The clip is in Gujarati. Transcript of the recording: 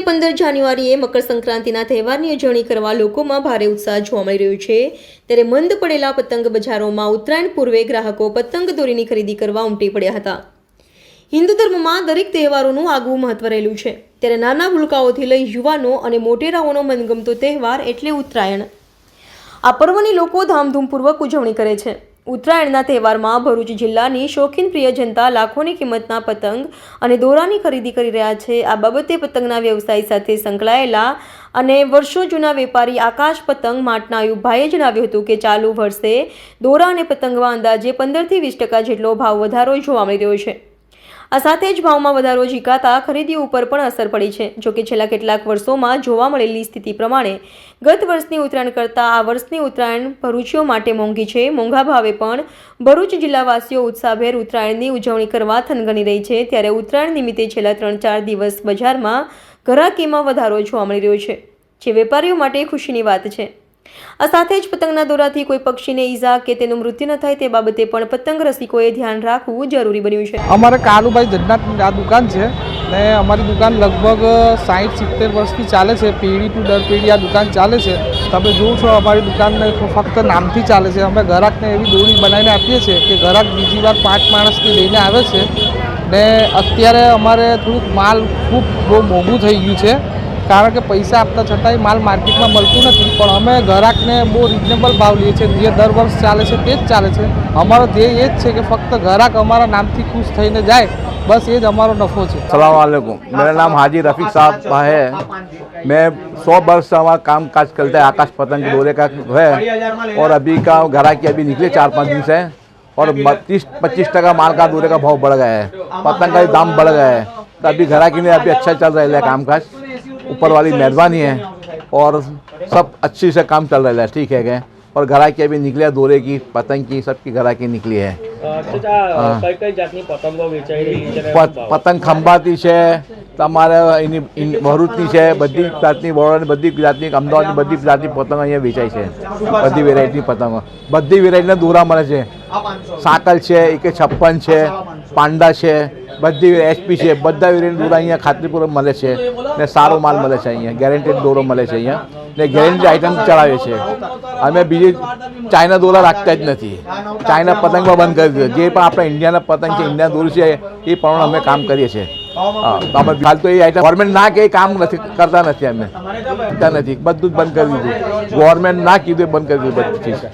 પંદર જાન્યુઆરીએ મકર સંક્રાંતિના તહેવારની ઉજવણી કરવા લોકોમાં ભારે ઉત્સાહ જોવા મળી રહ્યો છે. ત્યારે મંદ પડેલા પતંગ બજારોમાં ઉત્તરાયણ પૂર્વે ગ્રાહકો પતંગ દોરીની ખરીદી કરવા ઉમટી પડ્યા હતા. હિન્દુ ધર્મમાં દરેક તહેવારોનું આગવું મહત્વ રહેલું છે. ત્યારે નાના ભૂલકાઓથી લઈ યુવાનો અને મોટેરાઓનો મનગમતો તહેવાર એટલે ઉત્તરાયણ. આ પર્વની લોકો ધામધૂમપૂર્વક ઉજવણી કરે છે. ઉત્તરાયણના તહેવારમાં ભરૂચ જિલ્લાની શોખીન પ્રિય જનતા લાખોની કિંમતના પતંગ અને દોરાની ખરીદી કરી રહ્યા છે. આ બાબતે પતંગના વ્યવસાય સાથે સંકળાયેલા અને વર્ષો જૂના વેપારી આકાશ પતંગ માટના આયુભાઈએ જણાવ્યું હતું કે ચાલુ વર્ષે દોરા અને પતંગમાં અંદાજે પંદરથી વીસ ટકા જેટલો ભાવ વધારો જોવા મળી રહ્યો છે. આ સાથે જ ભાવમાં વધારો ઝીકાતા ખરીદી ઉપર પણ અસર પડી છે. જોકે છેલ્લા કેટલાક વર્ષોમાં જોવા મળેલી સ્થિતિ પ્રમાણે ગત વર્ષની ઉત્તરાયણ કરતાં આ વર્ષની ઉત્તરાયણ ભરૂચીઓ માટે મોંઘી છે. મોંઘા ભાવે પણ ભરૂચ જિલ્લાવાસીઓ ઉત્સાહભેર ઉત્તરાયણની ઉજવણી કરવા થનગની રહી છે. ત્યારે ઉત્તરાયણ નિમિત્તે છેલ્લા ત્રણ ચાર દિવસ બજારમાં ઘરાકીમાં વધારો જોવા મળી રહ્યો છે, જે વેપારીઓ માટે ખુશીની વાત છે. આ સાથે જ પતંગના દોરાથી કોઈ પક્ષીને ઈજા કે તેનું મૃત્યુ ન થાય તે બાબતે પણ પતંગ રસિકોએ ધ્યાન રાખવું જરૂરી બન્યું છે. અમારે કાલુભાઈ જગન્નાથ આ દુકાન છે ને અમારી દુકાન લગભગ સાઠ સિત્તેર વર્ષથી ચાલે છે. પેઢી ટુ દર પેઢી આ દુકાન ચાલે છે. તમે જોવો છો અમારી દુકાનને ફક્ત નામથી ચાલે છે. અમે ગ્રાહકને એવી દોરી બનાવીને આપીએ છીએ કે ગ્રાહક બીજી વાર પાંચ માણસથી લઈને આવે છે ને અત્યારે અમારે થોડુંક માલ ખૂબ બહુ મોંઘું થઈ ગયું છે. કારણ કે પૈસા આપતા છતાંય માલ માર્કેટમાં મળતું નથી પણ અમે ગ્રાહકને બહુ રિઝનેબલ ભાવ લઈએ છીએ જે દર વર્ષ ચાલે છે તે જ ચાલે છે અમારો ધ્યેય એ જ છે કે ફક્ત ગ્રાહક અમારા નામથી ખુશ થઈને જાય બસ એ જ અમારો નફો છે सलाम वालेकुम मेरा नाम हाजी रफ़ीक साहब है मैं सौ वर्ष से हमारा काम काज करता है आकाश पतंग के दौरे का है और अभी का घरा की अभी निकले चार पाँच दिन से और तीस पच्चीस टका माल का दौरे का भाव बढ़ गया है पतंग का भी दाम बढ़ गया है तो अभी घरा की नहीं अभी अच्छा चल रहा है काम काज ऊपर वाली मेहरबानी है और सब अच्छे से काम चल रहा है ठीक है गए और घरा की अभी निकली है दोरे की पतंग की सबकी घरा की निकली है। हाँ। पतंग खंबाती है। તમારે એની ભરૂચની છે, બધી જાતની બરોડાની બધી જાતની અમદાવાદની બધી જાતની પતંગો અહીંયા વેચાય છે. બધી વેરાયટીની પતંગો. બધી વેરાયટીના દોરા મળે છે. સાકલ છે, એકે છપ્પન છે, પાંડા છે, બધી એચપી છે, બધા વેરાયટી દોરા અહીંયા ખાતરીપૂર્વક મળે છે ને સારો માલ મળે છે અહીંયા. ગેરંટેડ દોરો મળે છે અહીંયા. ને ગેરંટી આઇટમ ચડાવે છે. અમે બીજી ચાઇના દોરા રાખતા જ નથી. ચાઇના પતંગમાં બંધ કરી દીધો. જે પણ આપણા ઇન્ડિયાના પતંગ છે ઇન્ડિયા દોર છે, એ પ્રમાણે અમે કામ કરીએ છીએ. હાલ તો એ આઈટમ ગવર્મેન્ટ ના કે કામ નથી કરતા નથી અમે કરતા નથી. બધું જ બંધ કરી દીધું. ગવર્મેન્ટ ના કીધું એ બંધ કરી દીધું બધી